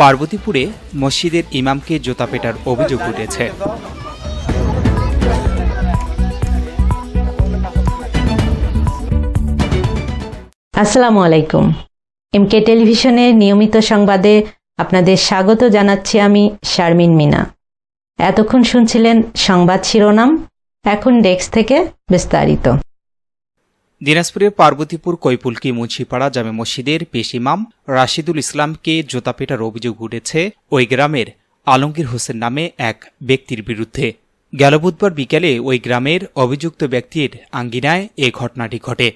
পার্বতীপুরে মসজিদের ইমামকে জোতা পেটার অভিযোগ উঠেছে। আসসালামু আলাইকুম। এমকে টেলিভিশনের নিয়মিত সংবাদে আপনাদের স্বাগত জানাচ্ছি আমি শারমিন মিনা। এতক্ষণ শুনছিলেন সংবাদ শিরোনাম, এখন ডেস্ক থেকে বিস্তারিত। দিনাজপুরের পার্বতীপুর কৈপুলকি মুন্সিপাড়া জামে মসজিদের পেশ ইমাম রাশিদুল ইসলামকে জোতা পেটার অভিযোগ উঠেছে ওই গ্রামের আলমগীর হোসেন নামে এক ব্যক্তির বিরুদ্ধে। গেল বুধবার বিকেলে ওই গ্রামের অভিযুক্ত ব্যক্তির আঙ্গিনায় এ ঘটনাটি ঘটে।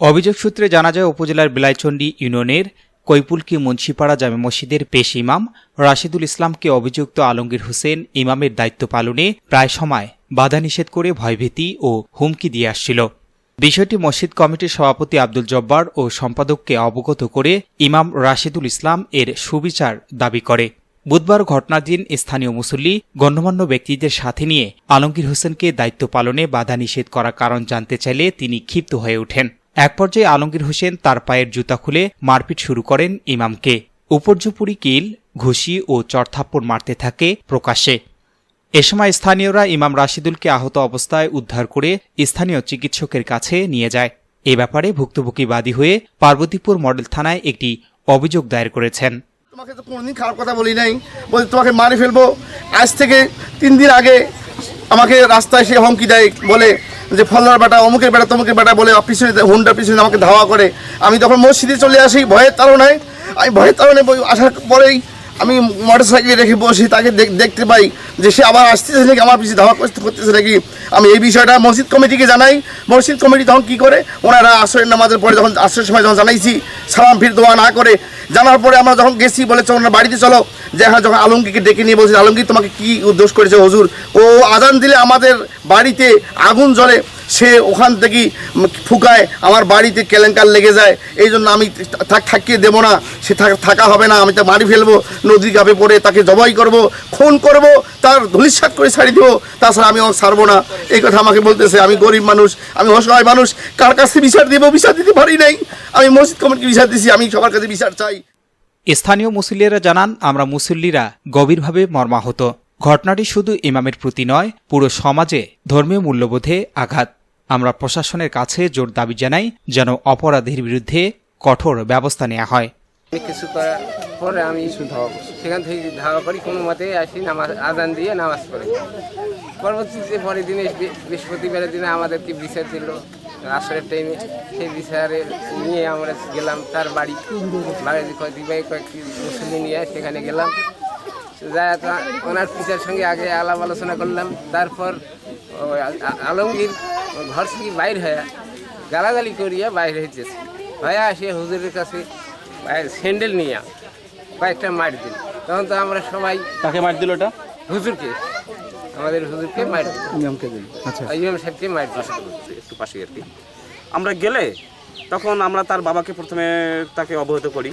অভিযোগ সূত্রে জানা যায়, উপজেলার বিলাইচণ্ডী ইউনিয়নের কৈপুলকি মুন্সিপাড়া জামে মসজিদের পেশ ইমাম রাশিদুল ইসলামকে অভিযুক্ত আলমগীর হোসেন ইমামের দায়িত্ব পালনে প্রায় সময় বাধা নিষেধ করে ভয়ভীতি ও হুমকি দিয়ে আসছিল। বিষয়টি মসজিদ কমিটির সভাপতি আব্দুল জব্বার ও সম্পাদককে অবগত করে ইমাম রাশিদুল ইসলাম এর সুবিচার দাবি করে। বুধবার ঘটনার দিন স্থানীয় মুসল্লি, গণ্যমান্য ব্যক্তিদের সাথে নিয়ে আলমগীর হোসেনকে দায়িত্ব পালনে বাধা নিষেধ করার কারণ জানতে চাইলে তিনি ক্ষিপ্ত হয়ে ওঠেন। এক পর্যায়ে আলমগীর হোসেন তার পায়ের জুতা খুলে মারপিট শুরু করেন ইমামকে। উপর্যুপুরি কিল, ঘুষি ও চরথাপ্পড় মারতে থাকে প্রকাশ্যে। এ সময় স্থানীয়রা ইমাম রাশিদুলকে আহত অবস্থায় উদ্ধার করে স্থানীয় চিকিৎসকের কাছে নিয়ে যায়। এ ব্যাপারে ভুক্তভোগীবাদী হয়ে পার্বতীপুর মডেল থানায় একটি অভিযোগ দায়ের করেছেন। তোমাকে তো কোনোদিন খারাপ কথা বলি নাই। বলছি, তোমাকে মারি ফেলব। আজ থেকে তিন দিন আগে আমাকে রাস্তায় সে হুমকি দেয়, বলে যে ফল্লার বেটা, অমুকের বেটা, তমুকের বেটা বলে পিছনে হুন্ডার পিছনে আমাকে ধাওয়া করে। আমি তখন মসজিদে চলে আসি, ভয়ের তাড়নায়। আমি ভয়ের তাড়নে আসার পরেই আমি মোটর সাইকেলে রেখে বসি, তাকে দেখতে পাই যে সে আবার আসতেছে নাকি, আমার পিছিয়ে ধাওয়া করতে করতেছে নাকি? আমি এই বিষয়টা মসজিদ কমিটিকে জানাই। মসজিদ কমিটি তখন কী করে? ওনারা আশ্রয়ের নামাজের পরে যখন আশ্রয়ের সময় যখন জানাইছি, সালাম ফির দোয়া না করে, জানার পরে আমরা যখন গেছি, বলে না, বাড়িতে চলো। যে হ্যাঁ যখন আলমগীরকে ডেকে নিয়ে বলছি, আলমগীর, তোমাকে কি দোষ করেছে হজুর? ও আজান দিলে আমাদের বাড়িতে আগুন জ্বলে, সে ওখান থেকে ফুকায়, আমার বাড়িতে কেলেঙ্কার লেগে যায়। এই জন্য আমি থাক থাকিয়ে দেবো না, সে থাক- হবে না, আমি তা মারি ফেলব নদী গাবে পড়ে তাকে জবাই করব, খুন করব তার ধুলিসাত করে ছাড়ি দেবো, তাছাড়া আমি ছাড়বো না। এই কথা আমাকে বলতেছে, আমি গরিব মানুষ, আমি অসহায় মানুষ, কার কাছে বিচার দেবো, বিচার দিতে পারি নাই। আমি মসজিদ কমিটিকে বিচার দিছি, আমি সবার কাছে বিচার চাই। স্থানীয় মুসল্লিরা জানান, আমরা মুসল্লিরা গভীরভাবে মর্মাহত। ঘটনাটি শুধু ইমামের প্রতি নয়, পুরো সমাজে ধর্মীয় মূল্যবোধে আঘাত। আমরা প্রশাসনের কাছে জোর দাবি জানাই, যেন অপরাধীর বিরুদ্ধে কঠোর ব্যবস্থা নেওয়া হয়। কিছু করার পরে আমি সেখান থেকে ধাওয়া করি, কোনো মতে আসি, নামাজ, আজান দিয়ে নামাজ পড়ি। পরবর্তীতে পরের দিনে বৃহস্পতিবারের দিনে আমাদেরকে বিচার দিল, আসরের টাইমে সেই বিচারে নিয়ে আমরা গেলাম তার বাড়ি। বাড়িতে কয়েকটি কয়েকটি মুসলিম নিয়ে সেখানে গেলাম। যা ওনার পিতার সঙ্গে আগে আলাপ আলোচনা করলাম। তারপর আলমগীর ঘর থেকে বাইর হয়ে গালাগালি করিয়া বাইর হইতেছে। ভাইয়া সে হুজুরের কাছে। স্যান্ডেল নিয়ে কয়েকটা মার দিল। তখন তো আমরা সবাই কাকে মার দিল ওটা? হুজুরকে। আমাদের হুজুরকে মার দিল। ইমামকে দিল। আচ্ছা। ইমাম সাহেবকে মার দিল। একটু পাশে আর কি। আমরা গেলে তখন আমরা তার বাবাকে প্রথমে তাকে অবহিত করি।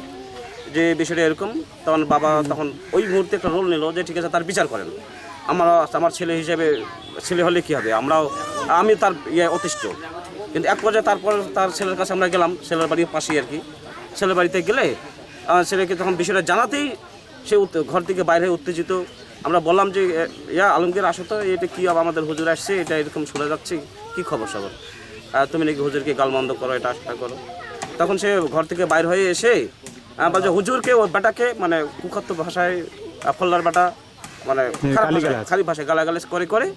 যে বিষয়টা এরকম তখন বাবা তখন ওই মুহূর্তে একটা রোল নিল যে ঠিক আছে তার বিচার করেন। আমরা আমার ছেলে হিসেবে ছেলে হলে কি হবে? আমরাও আমি তার ইয়ে অতিষ্ঠ। কিন্তু এক পর্যায়ে তারপর তার ছেলের কাছে আমরা গেলাম ছেলের বাড়ির পাশেই আর কি। ছেলের বাড়িতে গেলে ছেলেকে তখন বিষয়টা জানাতেই সে ঘর থেকে বাইরে উত্তেজিত। আমরা বললাম যে ইয়া আলমগীর আসো তো এটা কি আবার আমাদের হুজুর আসছে? এটা এরকম শোনা যাচ্ছে কি খবর সবর? তুমি নাকি হুজুরকে গালমন্দ করো এটা সেটা করো। তখন সে ঘর থেকে বাইর হয়ে এসে বলছে হুজুরকে ও বেটাকে মানে কুখাত্ত ভাষায় ফল্লার বেটা মানে খালি ভাষায় গালাগালাজ করে করে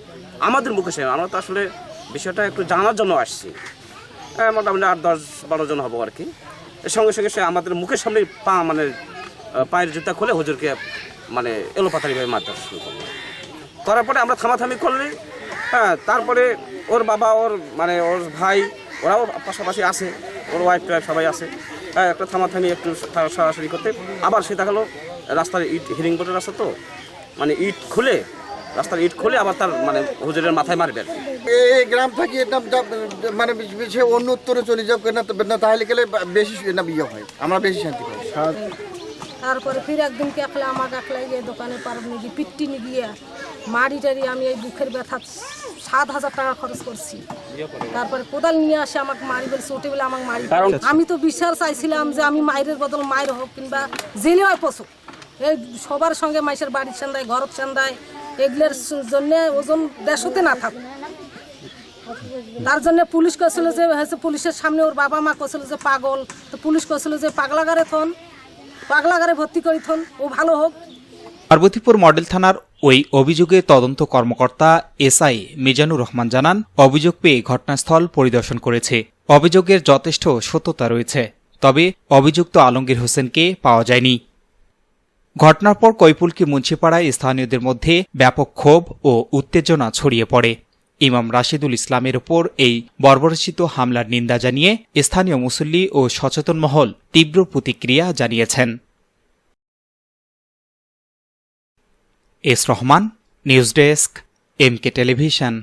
আমাদের মুখে সে আমরা তো আসলে বিষয়টা একটু জানার জন্য আসছি। হ্যাঁ মোটামুটি আট দশ বারো জন হব আর কি। সঙ্গে সঙ্গে সে আমাদের মুখের সামনে পা মানে পায়ের জুতা খুলে হুজুরকে মানে এলোপাতারিভাবে মারতে শুরু করল। করার পরে আমরা থামাথামি করলে। হ্যাঁ তারপরে ওর বাবা, ওর মানে ওর ভাই, ওরাও পাশাপাশি আছে। ওর ওয়াইফ টাইফ সবাই আছে। হ্যাঁ একটা থামাথামি, একটু সরাসরি করতে। আবার সে দেখাল রাস্তার ইট হিরিং বোর্ডের রাস্তা তো। মানে ইট খুলে রাস্তার ইট খুলে আবার তার মানে হুজুরের মাথায় মারবে আর কি। এই গ্রাম থেকে এটা মানে সে অন্য উত্তরে চলে যাও না না তাহলে গেলে বেশি না বিয়ে হয়। আমরা বেশি শান্তি পাই। তারপরে ফির একদিনকে একলা আমাকে একলা গিয়ে দোকানে পারব নিয়ে পিট্টি নিয়ে গিয়ে মারি টারি আমি এই বুকের ব্যথা সাত হাজার টাকা খরচ করছি। তারপরে কোদাল নিয়ে আসে আমাকে মারি বলছে ওটি বলে আমাকে মারি আমি তো বিশ্বাস চাইছিলাম যে আমি মায়ের বদল মায়ের হোক কিংবা জেলে হয় পশু। এই সবার সঙ্গে মাইসের বাড়ির চান্দায় ঘরত চান্দায় এগুলোর জন্য ওজন দেশতে না থাকুক তার জন্য পুলিশ কছিল যে, হয়েছে পুলিশের সামনে ওর বাবা মা কছিল যে, পাগল। তো পুলিশ কছিল যে, পাগলাগারে থন। পাগলাগারে ভর্তি করি থন। ও ভালো হোক। পার্বতীপুর মডেল থানার ওই অভিযোগে তদন্ত কর্মকর্তা এসআই মিজানুর রহমান জানান, অভিযোগ পেয়ে ঘটনাস্থল পরিদর্শন করেছে। অভিযোগের যথেষ্ট সত্যতা রয়েছে। তবে অভিযুক্ত আলমগীর হোসেনকে পাওয়া যায়নি। ঘটনার পর কৈপুলকি মুন্সিপাড়ায় স্থানীয়দের মধ্যে ব্যাপক ক্ষোভ ও উত্তেজনা ছড়িয়ে পড়ে। ইমাম রাশিদুল ইসলামের ওপর এই বর্বরচিত হামলার নিন্দা জানিয়ে স্থানীয় মুসল্লি ও সচেতন মহল তীব্র প্রতিক্রিয়া জানিয়েছেন। S Rahman, news desk, MK television.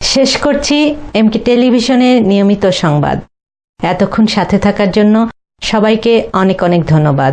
শেষ করছি এমকে টেলিভিশনের নিয়মিত সংবাদ। এতক্ষণ সাথে থাকার জন্য সবাইকে অনেক অনেক ধন্যবাদ।